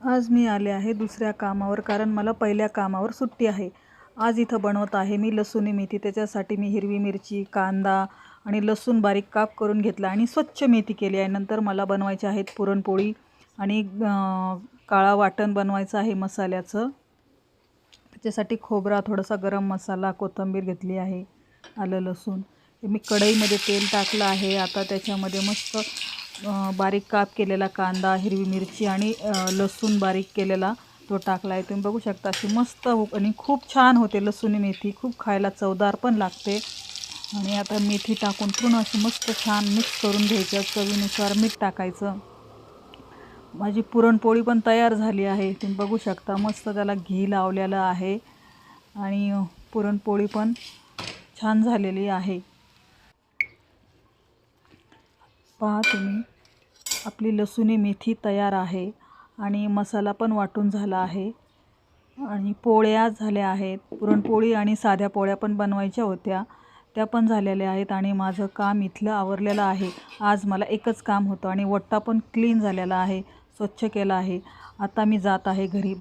आज मी आले आहे दुसऱ्या कामावर कारण मला पहिल्या कामावर सुट्टी आहे. आज इथं बनवत आहे मी लसूणी मेथी. त्याच्यासाठी मी हिरवी मिरची कांदा आणि लसूण बारीक काप करून घेतला आणि स्वच्छ मेथी केली आहे. नंतर मला बनवायचे आहेत पुरणपोळी आणि काळा वाटण बनवायचं आहे मसाल्याचं. त्याच्यासाठी खोबरा थोडासा गरम मसाला कोथिंबीर घेतली आहे आलं लसूण. मी कढईमध्ये तेल टाकलं आहे. आता त्याच्यामध्ये मस्त बारीक काप केलेला कांदा हिरवी मिरची आणि लसूण बारीक केलेला तो टाकला आहे. तुम्ही बघू शकता अशी मस्त हो आणि खूप छान होते लसूणी मेथी. खूप खायला चवदार पण लागते. आणि आता मेथी टाकून पूर्ण अशी मस्त छान मिक्स करून घ्यायचं. चवीनुसार मीठ टाकायचं. माझी पुरणपोळी पण तयार झाली आहे. तुम्ही बघू शकता मस्त त्याला घी लावलेलं आहे. आणि पुरणपोळी पण छान झालेली आहे. पहा तुम्ही आपली लसूणी मेथी तयार आहे आणि मसाला पण वाटून झाला आहे. आणि पोळ्या झाल्या आहेत. पुरणपोळी आणि साध्या पोळ्या पण बनवायच्या होत्या. त्या पण झालेल्या आहेत आणि माझं काम इथलं आवरलेलं आहे. आज मला एकच काम होतं आणि वट्टा पण क्लीन झालेला आहे. स्वच्छ केला आहे. आता मी जात आहे घरी.